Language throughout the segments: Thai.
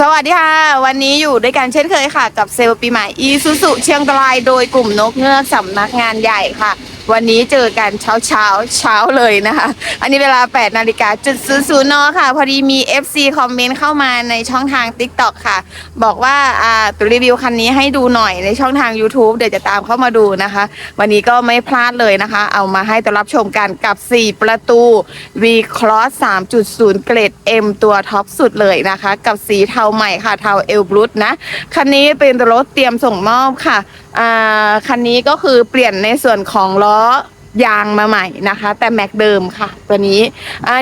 สวัสดีค่ะ วันนี้อยู่ด้วยกันเช่นเคยค่ะ กับเซลล์ปีใหม่อีซูซุเชียงรายโดยกลุ่มนกเงือกสำนักงานใหญ่ค่ะ วันนี้เจอกันเช้าเช้าเช้าเลยนะคะ อันนี้เวลา 8นาฬิกาจุดศูนย์ศูนย์นค่ะ พอดีมี FC คอมเมนต์เข้ามาในช่องทาง TikTok ค่ะ บอกว่าอ่าตัวรีวิวคันนี้ให้ดูหน่อยในช่องทาง YouTube เดี๋ยวจะตามเข้ามาดูนะคะ วันนี้ก็ไม่พลาดเลยนะคะ เอามาให้ตัวรับชมกันกับ 4 ประตู V Cross 3.0 เกรด M ตัวท็อปสุดเลยนะคะ กับสีเทาใหม่ค่ะเทาเอลบลูดนะคันนี้เป็นรถเตรียมส่งมอบค่ะ คันนี้ก็คือเปลี่ยนในส่วนของล้อยางมาใหม่นะคะ แต่แม็กเดิมค่ะ ตัวนี้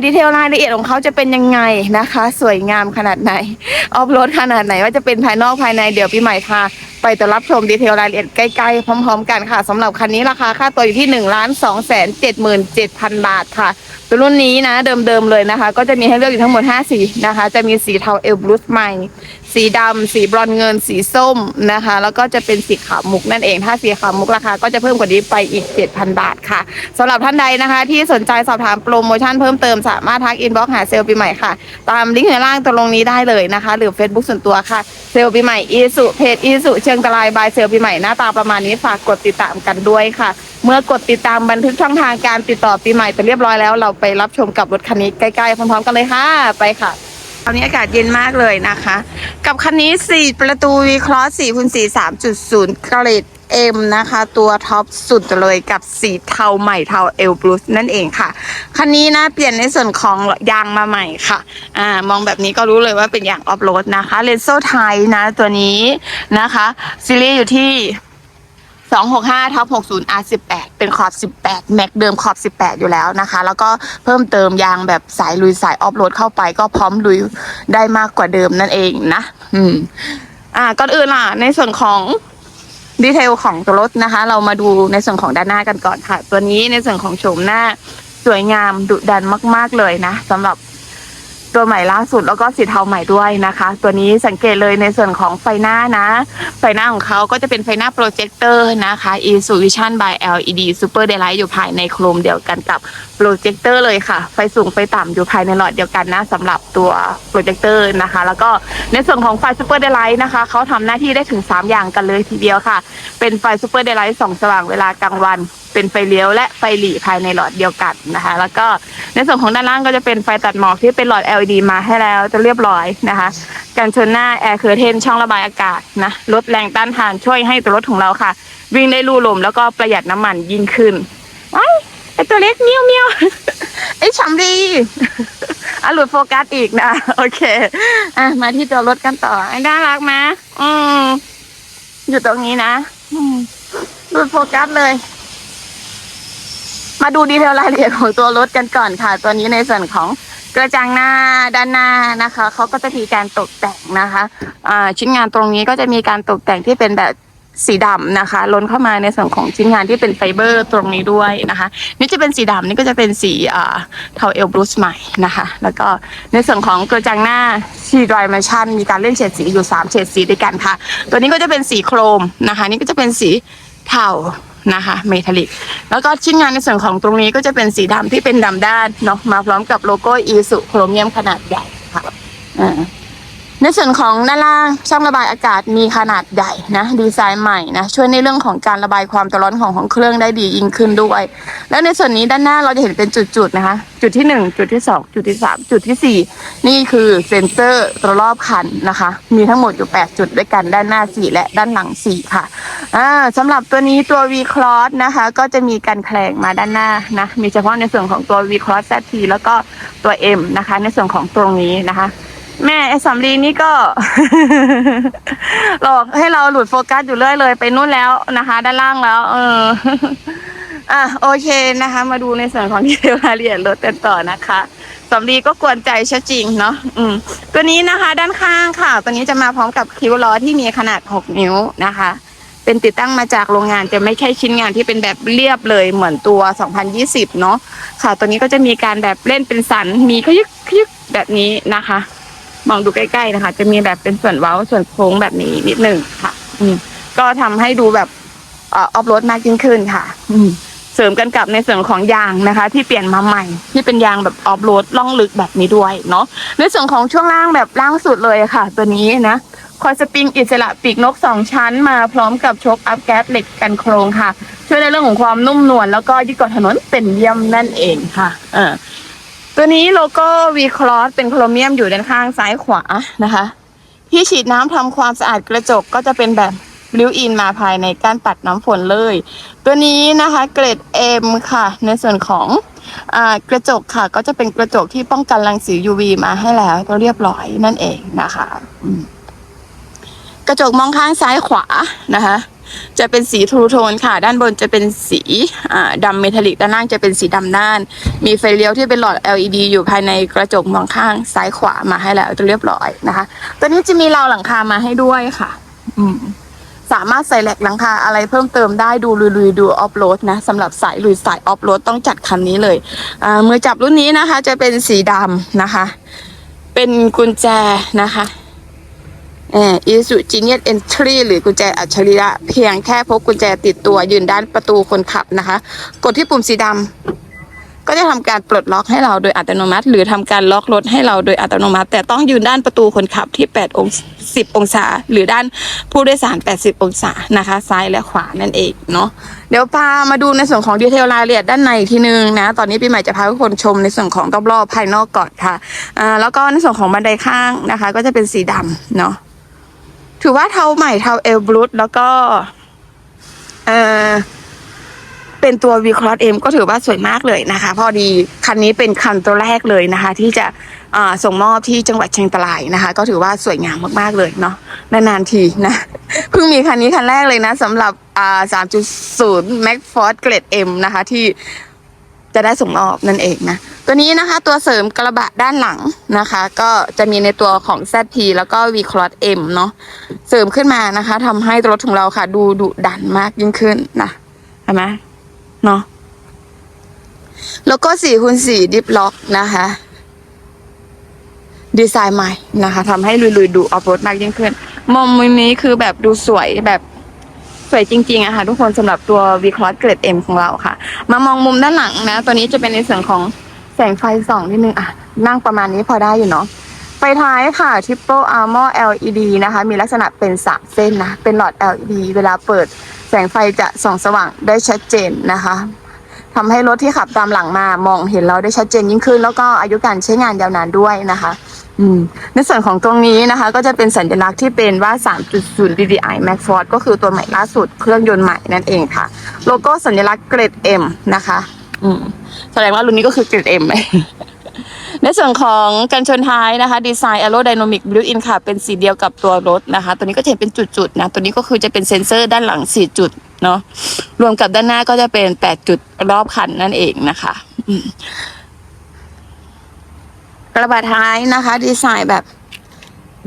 ดีเทลรายละเอียดของเขาจะเป็นยังไงนะคะ สวยงามขนาดไหน ออฟโรดขนาดไหนว่าจะเป็นภายนอกภายในเดี๋ยวพี่ใหม่พาไปตัวรับชมดีเทลรายละเอียดใกล้ๆ พร้อม ๆ กันค่ะสำหรับคันนี้ราคาค่าตัวอยู่ที่1นึ่งล้านสองแสนเจ็ดหมื่นเจ็ดพันบาทค่ะ ตัวรุ่นนี้นะเดิมๆเลยนะคะ ก็จะมีให้เลือกอยู่ทั้งหมด 5 สีนะคะ จะมีสีเทาเอลบลูสใหม่ สีดำสีบรอนเงิน สีส้มนะคะ แล้วก็จะเป็นสีขาวมุกนั่นเอง ถ้าสีขาวมุกราคาก็จะเพิ่มกว่านี้ไปอีก 7,000 บาทค่ะสำหรับท่านใดนะคะ ที่สนใจสอบถามโปรโมชั่นเพิ่มเติมสามารถทักอินบ็อกหาเซลล์ปีใหม่ค่ะ ตามลิงก์ในล่างตรงนี้ได้เลยนะคะ หรือ Facebook ส่วนตัวค่ะเซลล์ปีใหม่อีสุเพจอีสุเชียงรายบายเซลล์ปีใหม่หน้าตาประมาณนี้ฝากกดติดตามกันด้วยค่ะ เมื่อกดติดตามบันทึกช่องทางการติดต่อปีใหม่ไปเรียบร้อยแล้วเราไปรับชมกับรถคันนี้ใกล้ๆพร้อมๆกันเลยค่ะไปค่ะ ตอนนี้อากาศเย็นมากเลยนะคะ กับคันนี้ 4 ประตู V Cross 4คูณ4 3.0 เกรด M นะคะ ตัวท็อปสุดเลยกับสีเทาใหม่เทาเอลบลูสนั่นเองค่ะ คันนี้นะเปลี่ยนในส่วนของยางมาใหม่ค่ะอ่ามองแบบนี้ก็รู้เลยว่าเป็นยางออฟโรดนะคะเลนโซไทยนะตัวนี้นะคะ ซีรีส์อยู่ที่ 265ทับ60 R18 เป็นขอบ 18 แม็กเดิมขอบ 18 อยู่แล้วนะคะ แล้วก็เพิ่มเติมยางแบบสายลุยสายออฟโรดเข้าไป ก็พร้อมลุยได้มากกว่าเดิมนั่นเองนะ อืม อ่าก่อนอื่นล่ะ ในส่วนของดีเทลของตัวรถนะคะ เรามาดูในส่วนของด้านหน้ากันก่อนค่ะ ตัวนี้ในส่วนของโฉมหน้าสวยงามดุดันมาก ๆ เลยนะสำหรับ ตัวใหม่ล่าสุดแล้วก็สีเทาใหม่ด้วยนะคะ ตัวนี้สังเกตเลยในส่วนของไฟหน้านะ ไฟหน้าของเขาก็จะเป็นไฟหน้าโปรเจคเตอร์นะคะ e s u Vision by LED Super Daylight อยู่ภายในโครมเดียวกันกับโปรเจคเตอร์เลยค่ะ ไฟสูงไฟต่ำอยู่ภายในหลอดเดียวกันนะสำหรับตัวโปรเจคเตอร์นะคะ แล้วก็ในส่วนของไฟ Super Daylight นะคะเขาทำหน้าที่ได้ถึง 3 อย่างกันเลยทีเดียวค่ะ เป็นไฟ Super Daylight ส่องสว่างเวลากลางวัน เป็นไฟเลี้ยวและไฟหลีภายในหลอดเดียวกันนะคะ แล้วก็ ในส่วนของด้านล่างก็จะเป็นไฟตัดหมอกที่เป็นหลอด LED มาให้แล้วจะเรียบร้อยนะคะกันชนหน้าแอร์เคอร์เทนช่องระบายอากาศนะลดแรงต้านทานช่วยให้ตัวรถของเราค่ะ วิ่งได้ลู่ลมแล้วก็ประหยัดน้ำมันยิ่งขึ้นว้าไอตัวเล็กเมียวเมียวไอฉ่ำดีอะหลุดโฟกัสอีกนะโอเคอะมาที่ตัวรถกันต่อไอ้น่ารักไหมอืมอยู่ตรงนี้นะอืมหลุดโฟกัสเลย มาดูดีเทลรายละเอียดของตัวรถกันก่อนค่ะ ตัวนี้ในส่วนของกระจังหน้าด้านหน้านะคะเขาก็จะมีการตกแต่งนะคะชิ้นงานตรงนี้ก็จะมีการตกแต่งที่เป็นแบบสีดำนะคะล้นเข้ามาในส่วนของชิ้นงานที่เป็นไฟเบอร์ตรงนี้ด้วยนะคะ นี่จะเป็นสีดำนี่ก็จะเป็นสีเทาเอลบลูสใหม่นะคะ แล้วก็ในส่วนของกระจังหน้าชีดรายมาชั่นมีการเล่นเฉดสีอยู่ 3 เฉดสีด้วยกันค่ะ ตัวนี้ก็จะเป็นสีโครมนะคะ นี่ก็จะเป็นสีเทา นะคะเมทัลลิกแล้วก็ชิ้นงานในส่วนของตรงนี้ก็จะเป็นสีดำที่เป็นดำด้านเนาะมาพร้อมกับโลโก้อีสุโครเมียมขนาดใหญ่ค่ะอ่า ในส่วนของด้านล่างช่องระบายอากาศมีขนาดใหญ่นะดีไซน์ใหม่นะช่วยในเรื่องของการระบายความร้อนของของเครื่องได้ดียิ่งขึ้นด้วย แล้วในส่วนนี้ด้านหน้าเราจะเห็นเป็นจุดๆนะคะ จุดที่หนึ่งจุดที่สองจุดที่สามจุดที่สี่นี่คือเซ็นเซอร์รอบคันนะคะ มีทั้งหมดอยู่ 8 จุดด้วยกันด้านหน้า 4 และด้านหลัง 4 ค่ะอ่าสำหรับตัวนี้ตัว V Cross นะคะ ก็จะมีการแคลงมาด้านหน้านะมีเฉพาะในส่วนของตัว V Cross ZT แล้วก็ตัว M นะคะ ในส่วนของตรงนี้นะคะ แม่ไอ้สำลีนี่ก็ หลอกให้เราหลุดโฟกัสอยู่เรื่อยเลย ไปนู่นแล้วนะคะ ด้านล่างแล้ว เออ อะโอเคนะคะ มาดูในส่วนของดีเทลรายละเอียดรถกันต่อนะคะสำลีก็กวนใจชะจริงเนาะอืม ตัวนี้นะคะ ด้านข้างค่ะ ตัวนี้จะมาพร้อมกับคิ้วล้อที่มีขนาด 6 นิ้วนะคะ เป็นติดตั้งมาจากโรงงานจะไม่ใช่ชิ้นงานที่เป็นแบบเรียบเลยเหมือนตัว 2020 เนาะค่ะ ตัวนี้ก็จะมีการแบบเล่นเป็นสันมีขยึกขยึกแบบนี้นะคะ มองดูใกล้ๆนะคะ จะมีแบบเป็นส่วนเว้าส่วนโค้งแบบนี้นิดหนึ่งค่ะ อืมก็ทำให้ดูแบบออฟโรดมากยิ่งขึ้นค่ะ อืมเสริมกันกับในส่วนของยางนะคะ ที่เปลี่ยนมาใหม่ ที่เป็นยางแบบออฟโรดล่องลึกแบบนี้ด้วยเนาะในส่วนของช่วงล่างแบบล่างสุดเลยค่ะ ตัวนี้นะคอยสปริงอิสระปีกนกสองชั้นมาพร้อมกับชกอัพแก๊สเหล็กกันโครงค่ะ ช่วยในเรื่องของความนุ่มนวลแล้วก็ยึดเกาะถนนเป็นเยี่ยมนั่นเองค่ะ เออ ตัวนี้โลโก้ V Cross เป็นโครเมียมอยู่ด้านข้างซ้ายขวานะคะ ที่ฉีดน้ำทำความสะอาดกระจกก็จะเป็นแบบริ้วอินมาภายในกานปัดน้ำฝนเลย ตัวนี้นะคะเกรด M ค่ะ ในส่วนของอกระจกค่ะ ก็จะเป็นกระจกที่ป้องกันรังสี UV มาให้แล้วก็เรียบร้อยนั่นเองนะคะ กระจกมองข้างซ้ายขวานะคะ จะเป็นสีทรูโทนค่ะ ด้านบนจะเป็นสีอ่าดำเมทัลลิกด้านล่างจะเป็นสีดำด้าน มีไฟเลี้ยวที่เป็นหลอด LED อยู่ภายในกระจกมองข้างซ้ายขวามาให้แล้วจะเรียบร้อยนะคะ ตัวนี้จะมีราวหลังคามาให้ด้วยค่ะ อืมสามารถใส่แหลกหลังคาอะไรเพิ่มเติมได้ดูลุยๆดูออฟโรดนะสำหรับสายลุยสายออฟโรดต้องจัดคันนี้เลยมือจับรุ่นนี้นะคะ จะเป็นสีดำนะคะ เป็นกุญแจนะคะ เออ Isuzu Genius Entry หรือกุญแจอัจฉริยะเพียงแค่พกกุญแจติดตัวยืนด้านประตูคนขับนะคะ กดที่ปุ่มสีดำก็จะทำการปลดล็อกให้เราโดยอัตโนมัติ หรือทำการล็อกรถให้เราโดยอัตโนมัติ แต่ต้องยืนด้านประตูคนขับที่8องศา10 องศา หรือด้านผู้โดยสาร 80 องศานะคะ ซ้ายและขวานั่นเองเนาะเดี๋ยวพามาดูในส่วนของดีเทลรายละเอียดด้านในอีกทีนึงนะตอนนี้ปีใหม่จะพาทุกคนชมในส่วนของรอบๆภายนอกก่อนค่ะอ่าแล้วก็ในส่วนของบันไดข้างนะคะ ก็จะเป็นสีดำเนาะ ถือว่าเทาใหม่เทาเอลบลูแล้วก็เออเป็นตัว V Cross M ก็ถือว่าสวยมากเลยนะคะ พอดีคันนี้เป็นคันตัวแรกเลยนะคะ ที่จะอ่าส่งมอบที่จังหวัดเชียงรายนะคะ ก็ถือว่าสวยงามมากๆเลยเนาะนานๆทีนะเพิ่งมีคันนี้คันแรกเลยนะสำหรับอ่า3.0 Max Force Grade M นะคะที่ จะได้ส่งมอบนั่นเองนะ ตัวนี้นะคะตัวเสริมกระบะด้านหลังนะคะ ก็จะมีในตัวของ ZP แล้วก็ V Cross M เนาะเสริมขึ้นมานะคะทำให้รถของเราค่ะ ดูดุดันมากยิ่งขึ้นนะเห็นไหมเนาะแล้วก็สี่คูณสี่ดิฟล็อกนะคะ ดีไซน์ใหม่นะคะทำให้ลุยๆดูออฟโรดมากยิ่งขึ้นมุมนี้คือแบบดูสวยแบบ วยจริงๆอะค่ะ ทุกคนสำหรับตัว V Cross Grade M ของเราค่ะ มามองมุมด้านหลังนะ ตัวนี้จะเป็นในส่วนของแสงไฟส่องนิดนึงอะนั่งประมาณนี้พอได้อยู่เนาะไฟท้ายค่ะ Triple Armor LED นะคะ มีลักษณะเป็นสามเส้นนะ เป็นหลอด LED เวลาเปิดแสงไฟจะส่องสว่างได้ชัดเจนนะคะทำให้รถที่ขับตามหลังมามองเห็นเราได้ชัดเจนยิ่งขึ้น แล้วก็อายุการใช้งานยาวนานด้วยนะคะ อืมในส่วนของตรงนี้นะคะ ก็จะเป็นสัญลักษณ์ที่เป็นว่า 3.0 DDI Max Force ก็คือตัวใหม่ล่าสุดเครื่องยนต์ใหม่นั่นเองค่ะ โลโก้สัญลักษณ์เกรด M นะคะ อืมแสดงว่ารุ่นนี้ก็คือเกรด M ในส่วนของกันชนท้ายนะคะดีไซน์ aerodynamic built in ค่ะ เป็นสีเดียวกับตัวรถนะคะ ตัวนี้ก็จะเห็นเป็นจุดๆนะ ตัวนี้ก็คือจะเป็นเซ็นเซอร์ด้านหลัง 4 จุดเนาะรวมกับด้านหน้าก็จะเป็น 8 จุดรอบคันนั่นเองนะคะ กระบะท้ายนะคะ ดีไซน์แบบ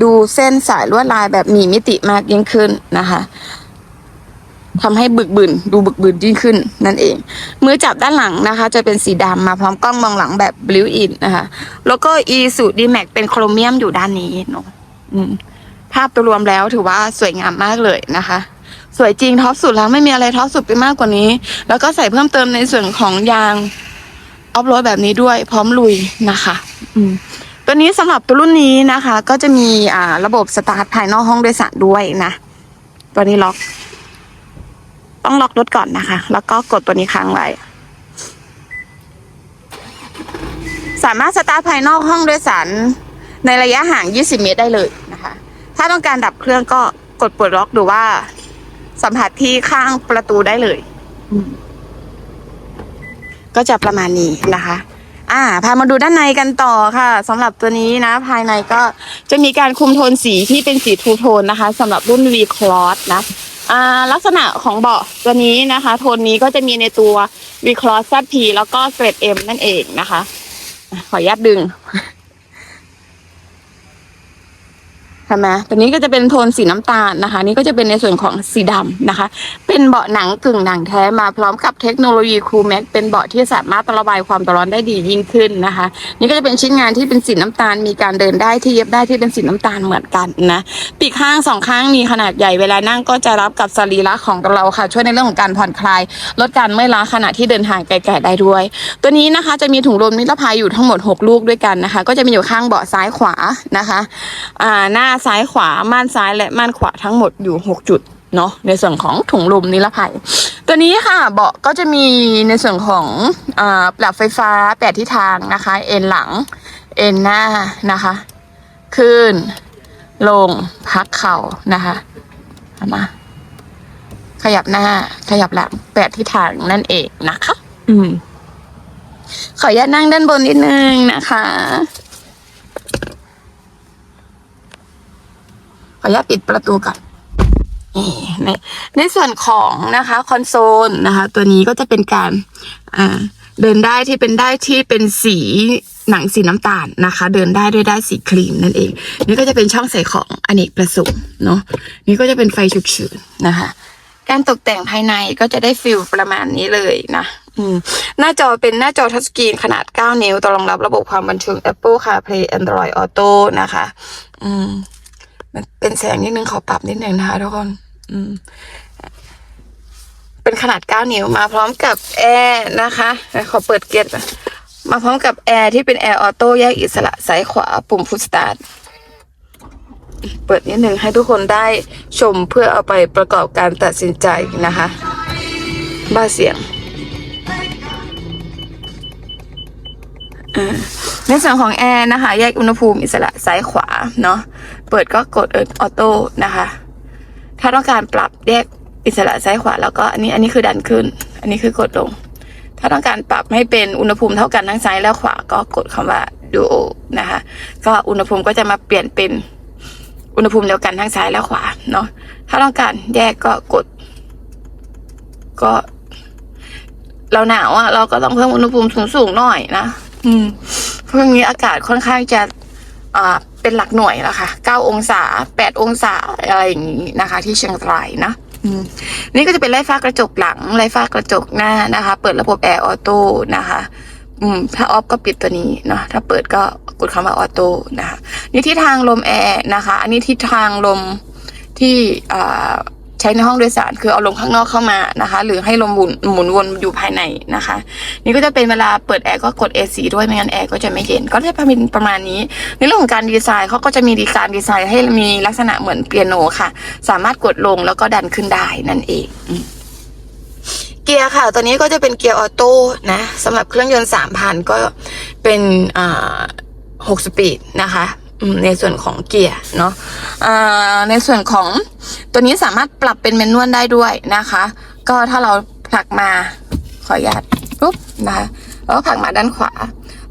ดูเส้นสายลวดลายแบบมีมิติมากยิ่งขึ้นนะคะทำให้บึกบึนดูบึกบึนยิ่งขึ้นนั่นเอง มือจับด้านหลังนะคะ จะเป็นสีดำมาพร้อมกล้องมองหลังแบบบลิวอินนะคะแล้วก็อีสูดีแม็กเป็นโครเมียมอยู่ด้านนี้เนาะภาพตัวรวมแล้วถือว่าสวยงามมากเลยนะคะ สวยจริงท็อปสุดแล้วไม่มีอะไรท็อปสุดไปมากกว่านี้ แล้วก็ใส่เพิ่มเติมในส่วนของยาง ออฟโรดแบบนี้ด้วย พร้อมลุยนะคะอืมตัวนี้สำหรับตัวรุ่นนี้นะคะ ก็จะมีอ่าระบบสตาร์ทภายนอกห้องโดยสารด้วยนะตัวนี้ล็อก ต้องล็อกรถก่อนนะคะ แล้วก็กดตัวนี้ค้างไว้สามารถสตาร์ทภายนอกห้องโดยสารในระยะห่าง 20 เมตรได้เลยนะคะ ถ้าต้องการดับเครื่องก็กดปลดล็อกหรือว่า สัมผัสที่ข้างประตูได้เลย อืม ก็จะประมาณนี้นะคะ อ่า พามาดูด้านในกันต่อค่ะสำหรับตัวนี้นะ ภายในก็จะมีการคุมโทนสีที่เป็นสีทูโทนนะคะสำหรับรุ่น V Cross นะอ่าลักษณะของเบาะตัวนี้นะคะ โทนนี้ก็จะมีในตัว V Cross ZP แล้วก็เกรด M นั่นเองนะคะอะขออนุญาตดึง ใช่ไหมตัวนี้ก็จะเป็นโทนสีน้ำตาลนะคะ นี่ก็จะเป็นในส่วนของสีดำนะคะ เป็นเบาะหนังกึ่งหนังแท้มาพร้อมกับเทคโนโลยีคูลแม็กเป็นเบาะที่สามารถระบายความร้อนได้ดียิ่งขึ้นนะคะ นี่ก็จะเป็นชิ้นงานที่เป็นสีน้ำตาล มีการเดินได้ที่เย็บได้ที่เป็นสีน้ำตาลเหมือนกันนะปีกข้างสองข้างมีขนาดใหญ่เวลานั่งก็จะรับกับสรีระของเราค่ะ ช่วยในเรื่องของการผ่อนคลาย ลดการเมื่อยล้าขณะที่เดินทางไกลๆได้ด้วย ตัวนี้นะคะจะมีถุงลมนิรภัยอยู่ทั้งหมด 6 ลูกด้วยกันนะคะ ก็จะมีอยู่ข้างเบาะซ้ายขวานะคะอ่าหน้าซ้ายขวาม่านซ้ายและม่านขวาทั้งหมดอยู่ 6 จุดเนาะในส่วนของถุงลมนิรภัย ตัวนี้ค่ะเบาะก็จะมีในส่วนของอ่าปรับไฟฟ้าแปดทิศทางนะคะ เอ็นหลัง เอ็นหน้านะคะ ขึ้น ลงพักเข่านะคะเอามาขยับหน้า ขยับหลังแปดทิศทางนั่นเองนะคะ อืมขออนุญาตนั่งด้านบนนิดนึงนะคะ ขออนุญาตปิดประตูก่อนในในส่วนของนะคะคอนโซลนะคะ ตัวนี้ก็จะเป็นการเดินได้ที่เป็นได้ที่เป็นสีหนังสีน้ำตาลนะคะ เดินได้ด้วยได้สีครีมนั่นเอง นี่ก็จะเป็นช่องใส่ของอเนกประสงค์เนาะนี่ก็จะเป็นไฟฉุกเฉินนะคะ การตกแต่งภายในก็จะได้ฟิลประมาณนี้เลยนะหน้าจอเป็นหน้าจอทัชสกรีนขนาด 9 นิ้วต่อรองรับระบบความบันเทิง Apple CarPlay Android Auto นะคะ อืม มันเป็นแสงนิดนึงขอปรับนิดนึงนะคะทุกคน อืม เป็นขนาด9นิ้วมาพร้อมกับแอร์นะคะ ขอเปิดเกียร์มาพร้อมกับแอร์ที่เป็นแอร์ออโต้แยกอิสระซ้ายขวาปุ่มพุชสตาร์ทเปิดนิดหนึ่งให้ทุกคนได้ชมเพื่อเอาไปประกอบการตัดสินใจนะคะ บ้าเสียง ในส่วนของแอร์นะคะ แยกอุณหภูมิอิสระซ้ายขวาเนาะเปิดก็กดเอิร์ออโต้นะคะ ถ้าต้องการปรับแยกอิสระซ้ายขวาแล้วก็อันนี้อันนี้คือดันขึ้น อันนี้คือกดลง ถ้าต้องการปรับให้เป็นอุณหภูมิเท่ากันทั้งซ้ายและขวาก็กดคำว่า duo นะคะ ก็อุณหภูมิก็จะมาเปลี่ยนเป็นอุณหภูมิเดียวกันทั้งซ้ายและขวาเนาะถ้าต้องการแยกก็กด ก็ เราหนาวอะ่ะเราก็ต้องเพิ่มอุณหภูมิสูงสูงๆหน่อยนะ อืมเพราะอย่งนี้อากาศค่อนข้างจะอ่าเป็นหลักหน่วยแล้วค่ะเก้าองศาแปดองศาอะไรอย่างนี้นะคะ ที่เชียงรายนะนี่ก็จะเป็นไล่ฟ้ากระจกหลังไล่ฟ้ากระจกหน้านะคะ เปิดระบบแอร์ออโต้นะคะ อืม ถ้าออฟก็ปิดตัวนี้เนาะถ้าเปิดก็กดคำว่าออโต้นะคะ นี่ทิศทางลมแอร์นะคะ อันนี้ทิศทางลมที่อ่า ใช้ในห้องโดยสารคือเอาลมข้างนอกเข้ามานะคะ หรือให้ลมหมุนหมุนวนอยู่ภายในนะคะ นี่ก็จะเป็นเวลาเปิดแอร์ก็กด AC ด้วยไม่งั้นแอร์ก็จะไม่เย็นก็จะเป็นประมาณนี้ ในเรื่องของการดีไซน์เขาก็จะมีดีไซน์ดีไซน์ให้มีลักษณะเหมือนเปียโนค่ะ สามารถกดลงแล้วก็ดันขึ้นได้นั่นเองเกียร์ค่ะ ตัวนี้ก็จะเป็นเกียร์ออโต้นะสำหรับเครื่องยนต์สามพันก็เป็นอ่าหกสปีดนะคะ ในส่วนของเกียร์เนาะในส่วนของตัวนี้สามารถปรับเป็นแมนนวลได้ด้วยนะคะ ก็ถ้าเราผลักมาขออนุญาตปุ๊บนะคะแล้วก็ผลักมาด้านขวา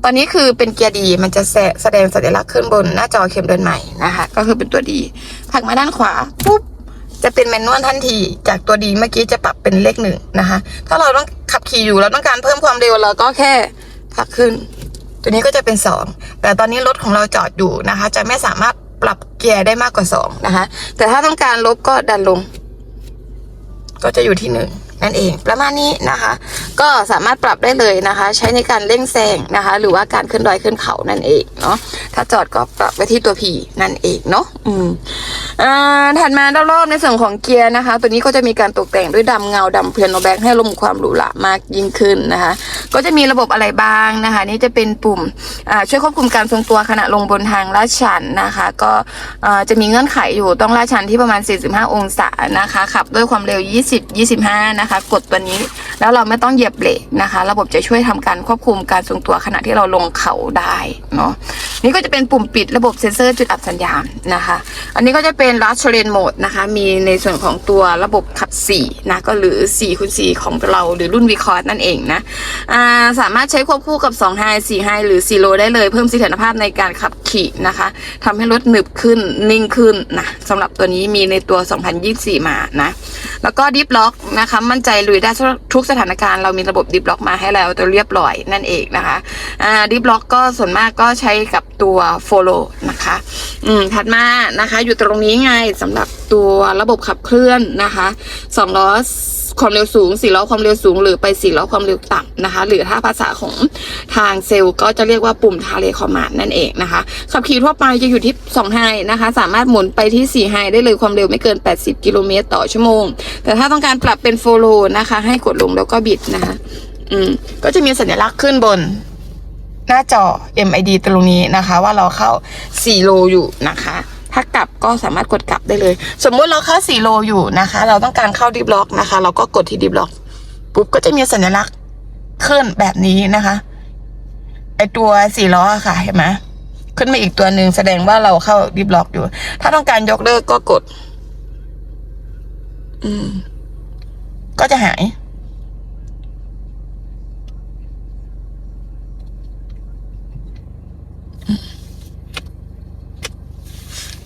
ตอนนี้คือเป็นเกียร์ดีมันจะแสแสดงสัญลักษณ์ขึ้นบนหน้าจอเข็มเดินใหม่นะคะ ก็คือเป็นตัวดีผลักมาด้านขวาปุ๊บจะเป็นแมนนวลทันทีจากตัวดีเมื่อกี้จะปรับเป็นเลขหนึ่งนะคะ ถ้าเราต้องขับขี่อยู่เราต้องการเพิ่มความเร็วเราก็แค่ผลักขึ้น ตัวนี้ก็จะเป็นสองแต่ตอนนี้รถของเราจอดอยู่นะคะ จะไม่สามารถปรับเกียร์ได้มากกว่าสองนะคะ แต่ถ้าต้องการลบก็ดันลง ก็จะอยู่ที่ห นั่นเอง ประมาณนี้นะคะ ก็สามารถปรับได้เลยนะคะ ใช้ในการเร่งแซงนะคะ หรือว่าการขึ้นดอยขึ้นเขานั่นเองเนาะถ้าจอดก็ปรับไปที่ตัว P นั่นเองเนาะอืมอ่าถัดมารอบๆในส่วนของเกียร์นะคะ ตัวนี้ก็จะมีการตกแต่งด้วยดำเงาดำเพลียโนแบ็กให้ลมความหรูหรามากยิ่งขึ้นนะคะ ก็จะมีระบบอะไรบ้างนะคะ นี่จะเป็นปุ่มช่วยควบคุมการทรงตัวขณะลงบนทางลาดชันนะคะ ก็จะมีเงื่อนไขอยู่ต้องลาดชันที่ประมาณ 45 องศานะคะขับด้วยความเร็ว 20 25 นะคะกดตัวนี้ แล้วเราไม่ต้องเหยียบเบรกนะคะ ระบบจะช่วยทำการควบคุมการทรงตัวขณะที่เราลงเขาได้เนาะนี่ก็จะเป็นปุ่มปิดระบบเซ็นเซอร์จุดอับสัญญาณนะคะ อันนี้ก็จะเป็น Last Terrain Mode นะคะ มีในส่วนของตัวระบบขับ4นะก็หรือ4คูณ4ของเราหรือรุ่น v c o r d นั่นเองนะาสามารถใช้ควบคู่กับ2 High 4 High หรือ4 Low ได้เลยเพิ่มเสถียรภาพในการขับขี่นะคะทำให้รถหนึบขึ้นนิ่งขึ้นนะสำหรับตัวนี้มีในตัว 2024 มานะ แล้วก็ดิฟล็อกนะคะ มั่นใจลุยได้ทุกสถานการณ์เรามีระบบดิฟล็อกมาให้แล้วตัวเรียบร้อยนั่นเองนะคะอ่าดิฟล็อกก็ส่วนมากก็ใช้กับตัวโฟโลนะคะอืมถัดมานะคะ อยู่ตรงนี้ไงสำหรับตัวระบบขับเคลื่อนนะคะสองล้อ ความเร็วสูงสี่ล้อความเร็วสูง หรือไปสี่ล้อความเร็วต่ำนะคะ หรือถ้าภาษาของทางเซลล์ก็จะเรียกว่าปุ่มทาเลคอมมานนั่นเองนะคะ ขับขี่ทั่วไปจะอยู่ที่2ไฮนะคะ สามารถหมุนไปที่ 4 ไฮได้เลยความเร็วไม่เกิน 80 กิโลเมตรต่อชั่วโมง แต่ถ้าต้องการปรับเป็นโฟโลนะคะ ให้กดลงแล้วก็บิดนะคะ อืม ก็จะมีสัญลักษณ์ขึ้นบนหน้าจอ MID ตรงนี้นะคะ ว่าเราเข้า4โลอยู่นะคะ ถ้ากลับก็สามารถกดกลับได้เลย สมมุติเราเข้า4โลอยู่นะคะ เราต้องการเข้าดิบล็อกนะคะ เราก็กดที่ดิบล็อกปุ๊บก็จะมีสัญลักษณ์ขึ้นแบบนี้นะคะไอตัวสี่ล้อค่ะเห็นไหมขึ้นมาอีกตัวหนึ่งแสดงว่าเราเข้าดิบล็อกอยู่ ถ้าต้องการยกเลิกก็กด อืม ก็จะหาย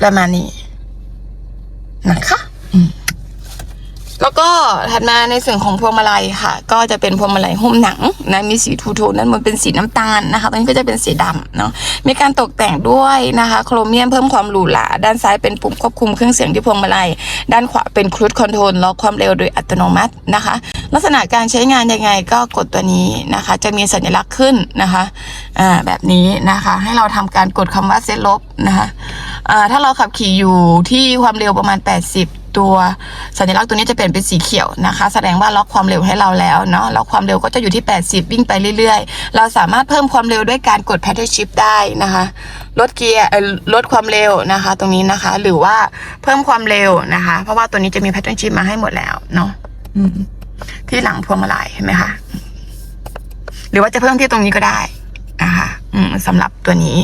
ประมาณนี้นะคะอืมแล้วก็ถัดมาในส่วนของพวงมาลัยค่ะ ก็จะเป็นพวงมาลัยหุ้มหนังนะมีสีทูโทนนั้นมันเป็นสีน้ำตาลนะคะตรงนี้ก็จะเป็นสีดำเนาะมีการตกแต่งด้วยนะคะ โครเมียมเพิ่มความหรูหราด้านซ้ายเป็นปุ่มควบคุมเครื่องเสียงที่พวงมาลัย ด้านขวาเป็นครู i คอนโทรลล็อกความเร็วโดยอัตโนมัตินะคะ ลักษณะการใช้งานยังไงก็กดตัวนี้นะคะ จะมีสัญลักษณ์ขึ้นนะคะอ่าแบบนี้นะคะ ให้เราทำการกดคำว่าเซตลบนะคะอ่า ถ้าเราขับขี่อยู่ที่ความเร็วประมาณ 80 ตัวสัญลักษณ์ตัวนี้จะเปลี่ยนเป็นสีเขียวนะคะ แสดงว่าล็อกความเร็วให้เราแล้วเนาะแล้วความเร็วก็จะอยู่ที่ 80 วิ่งไปเรื่อยๆ เราสามารถเพิ่มความเร็วด้วยการกด paddle shift ได้นะคะลดเกียร์เอ่อลดความเร็วนะคะ ตรงนี้นะคะ หรือว่าเพิ่มความเร็วนะคะ เพราะว่าตัวนี้จะมี paddle shift มาให้หมดแล้วเนาะอืมที่หลังพวงมาลัยเห็นไหมคะหรือว่าจะเพิ่มที่ตรงนี้ก็ได้นะคะอืม สำหรับตัวนี้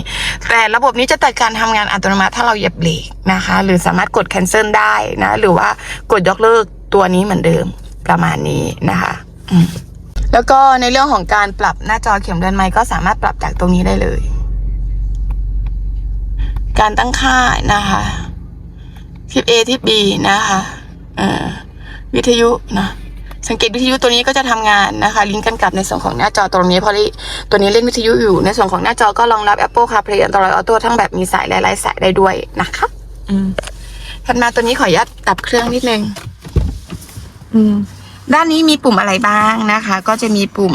แต่ระบบนี้จะตัดการทำงานอัตโนมัติถ้าเราเหยียบเบรกนะคะ หรือสามารถกด cancel ได้นะ หรือว่ากดยกเลิกตัวนี้เหมือนเดิมประมาณนี้นะคะแล้วก็ในเรื่องของการปรับหน้าจอเข็มเดินไมค์ก็สามารถปรับจากตรงนี้ได้เลย การตั้งค่านะคะทิป A ทิป B นะคะวิทยุนะ สังเกตวิทยุตัวนี้ก็จะทำงานนะคะ ลิงก์กันกับในส่วนของหน้าจอตรงนี้เพราะตัวนี้เล่นวิทยุอยู่ ในส่วนของหน้าจอก็รองรับ Apple CarPlay Android Auto ทั้งแบบมีสายและไร้สายได้ด้วยนะคะอืมถัดมาตัวนี้ขออนุญาตดับเครื่องนิดนึงอืมด้านนี้มีปุ่มอะไรบ้างนะคะ ก็จะมีปุ่ม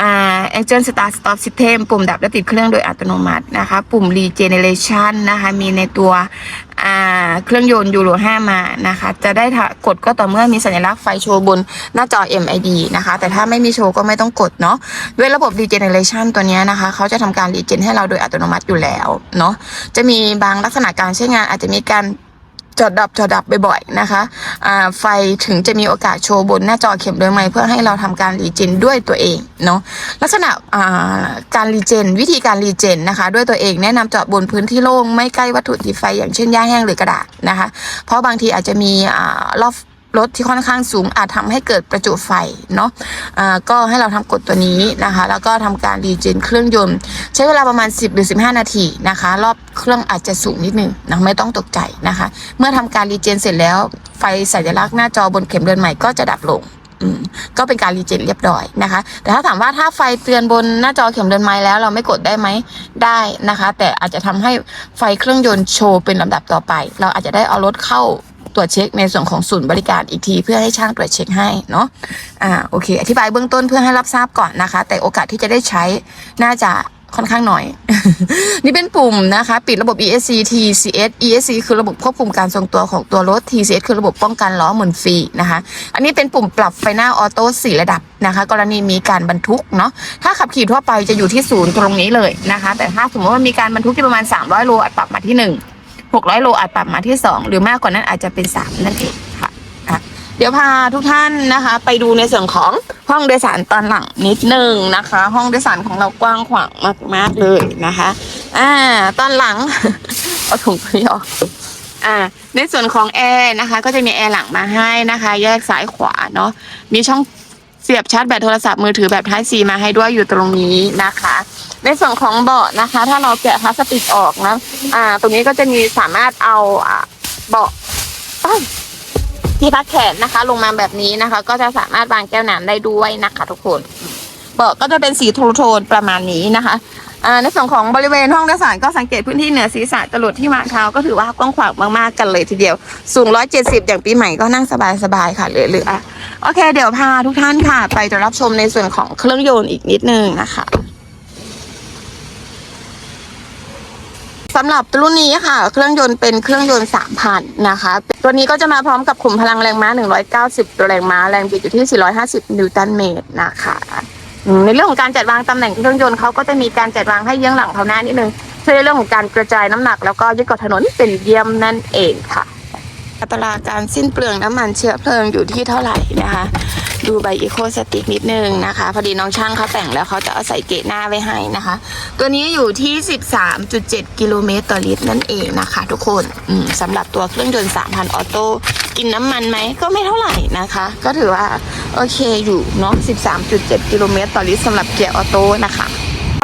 อ่า Engine Start Stop System ปุ่มดับและติดเครื่องโดยอัตโนมัตินะคะ ปุ่ม Regeneration นะคะ มีในตัวอ่า เครื่องยนต์ยูโร5 มานะคะ จะได้กดก็ต่อเมื่อมีสัญลักษณ์ไฟโชว์บนหน้าจอ MID นะคะ แต่ถ้าไม่มีโชว์ก็ไม่ต้องกดเนาะด้วยระบบ Regeneration ตัวนี้นะคะ เขาจะทำการ Regen ให้เราโดยอัตโนมัติอยู่แล้วเนาะจะมีบางลักษณะการใช้งานอาจจะมีการ จอดดับจอดดับบ่อยๆนะคะไฟถึงจะมีโอกาสโชว์บนหน้าจอเข็มเดินไม้เพื่อให้เราทำการรีเจนด้วยตัวเองเนาะลักษณะการรีเจน วิธีการรีเจนนะคะ ด้วยตัวเองแนะนำจอดบนพื้นที่โล่งไม่ใกล้วัตถุติดไฟอย่างเช่นหญ้าแห้งหรือกระดาษนะคะ เพราะบางทีอาจจะมีอ่ารอบ รถที่ค่อนข้างสูงอาจทำให้เกิดประจุไฟเนาะอ่าก็ให้เราทำกดตัวนี้นะคะ แล้วก็ทำการรีเจนเครื่องยนต์ ใช้เวลาประมาณ 10 หรือ 15 นาทีนะคะ รอบเครื่องอาจจะสูงนิดนึงนะไม่ต้องตกใจนะคะ เมื่อทำการรีเจนเสร็จแล้วไฟสัญลักษณ์หน้าจอบนเข็มเดินใหม่ก็จะดับลงอืมก็เป็นการรีเจนเรียบร้อยนะคะ แต่ถ้าถามว่าถ้าไฟเตือนบนหน้าจอเข็มเดินไม้แล้วเราไม่กดได้ไหมได้นะคะ แต่อาจจะทำให้ไฟเครื่องยนต์โชว์เป็นลำดับต่อไป เราอาจจะได้เอารถเข้า ตรวจเช็คในส่วนของศูนย์บริการอีกที เพื่อให้ช่างตรวจเช็คให้เนาะอ่าโอเค อธิบายเบื้องต้นเพื่อให้รับทราบก่อนนะคะ แต่โอกาสที่จะได้ใช้น่าจะค่อนข้างหน่อย นี่เป็นปุ่มนะคะ ปิดระบบ ESC TCS ESC คือระบบควบคุมการทรงตัวของตัวรถ TCS คือระบบป้องกันล้อหมุนฟรีนะคะ อันนี้เป็นปุ่มปรับไฟหน้าออโต้สี่ระดับนะคะ กรณีมีการบรรทุกเนาะ ถ้าขับขี่ทั่วไปจะอยู่ที่ศูนย์ตรงนี้เลยนะคะ แต่ถ้าสมมติว่ามีการบรรทุกที่ประมาณ 300 โลอาจปรับมาที่ 1 600 โลอาจปรับมาที่ 2 หรือมากกว่านั้นอาจจะเป็น 3 นั่นเองค่ะอะเดี๋ยวพาทุกท่านนะคะ ไปดูในส่วนของห้องโดยสารตอนหลังนิดนึงนะคะ ห้องโดยสารของเรากว้างขวางมากๆเลยนะคะอ่าตอนหลังเอาถุงไปออกอ่าในส่วนของแอร์นะคะ ก็จะมีแอร์หลังมาให้นะคะ แยกซ้ายขวาเนาะมีช่อง เสียบชาร์จแบตโทรศัพท์มือถือแบบ Type C มาให้ด้วยอยู่ตรงนี้นะคะ ในส่วนของเบาะนะคะ ถ้าเราแกะพลาสติกออกนะอ่า ตรงนี้ก็จะมีสามารถเอาเบาะเอ้ยที่พักแขนนะคะ ลงมาแบบนี้นะคะ ก็จะสามารถวางแก้วน้ำได้ด้วยนะคะ ทุกคน เบาะก็จะเป็นสีโทนโทนประมาณนี้นะคะ อ่าในส่วนของบริเวณห้องโดยสารก็สังเกตพื้นที่เหนือศีรษะจรดที่วางเท้าก็ถือว่ากว้างขวางมากๆกันเลยทีเดียว สูง 170 อย่างปีใหม่ก็นั่งสบายๆค่ะเหลือๆโอเค เดี๋ยวพาทุกท่านค่ะ ไปจะรับชมในส่วนของเครื่องยนต์อีกนิดนึงนะคะสำหรับรุ่นนี้ค่ะ เครื่องยนต์เป็นเครื่องยนต์3,000นะคะ ตัวนี้ก็จะมาพร้อมกับขุมพลังแรงม้า 190แรงม้าแรงบิดอยู่ที่ 450 นิวตันเมตรนะคะ ในเรื่องของการจัดวางตำแหน่งเครื่องยนต์เขาก็จะมีการจัดวางให้เยื้องหลังเท้าหน้านิดนึงเพื่อในเรื่องของการกระจายน้ำหนัก แล้วก็ยึดเกาะถนนเป็นเยี่ยมนั่นเองค่ะอัตราการสิ้นเปลืองน้ำมันเชื้อเพลิงอยู่ที่เท่าไหร่นะคะ ดูใบอีโคสติกนิดนึงนะคะ พอดีน้องช่างเขาแต่งแล้วเขาจะเอาใส่เกตหน้าไว้ให้นะคะ ตัวนี้อยู่ที่ 13.7 กิโลเมตรต่อลิตรนั่นเองนะคะ ทุกคนสำหรับตัวเครื่องยนต์ 3,000 ออโต้กินน้ำมันไหมก็ไม่เท่าไหร่นะคะ ก็ถือว่า โอเคอยู่เนาะ13.7 กิโลเมตรต่อลิตรสำหรับเกียร์ออโต้นะคะ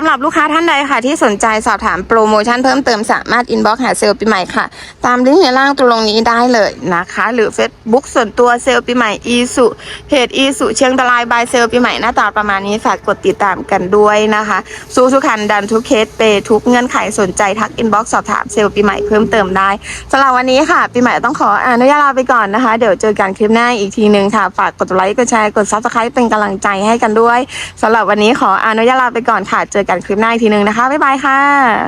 ำหรับลูกค้าท่านใดค่ะ ที่สนใจสอบถามโปรโมชั่นเพิ่มเติมสามารถอินบ็อกซ์หาเซลล์ปีใหม่ค่ะ ตามลิงก์ในล่างตรงนี้ได้เลยนะคะ หรือ Facebook ส่วนตัวเซลล์ปีใหม่อีสุเพจอีสุเชียงตะลายบายเซลล์ปีใหม่หน้าตาประมาณนี้ฝากกดติดตามกันด้วยนะคะ สู้ทุกคันดันทุกเคสเปย์ทุกเงื่อนไขสนใจทักอินบ็อกซ์สอบถามเซลล์ปีใหม่เพิ่มเติมได้สำหรับวันนี้ค่ะปีใหม่ต้องขออนุญาตลาไปก่อนนะคะ เดี๋ยวเจอกันคลิปหน้าอีกทีหนึ่งค่ะฝากกดไลค์กดแชร์กดซับสไครป์เป็นกำลังใจให้กันด้วยสำหรับวันนี้ขออนุญาตลาไปก่อนค่ะเจอกันคลิปหน้าอีกทีนึงนะคะ บ๊ายบายค่ะ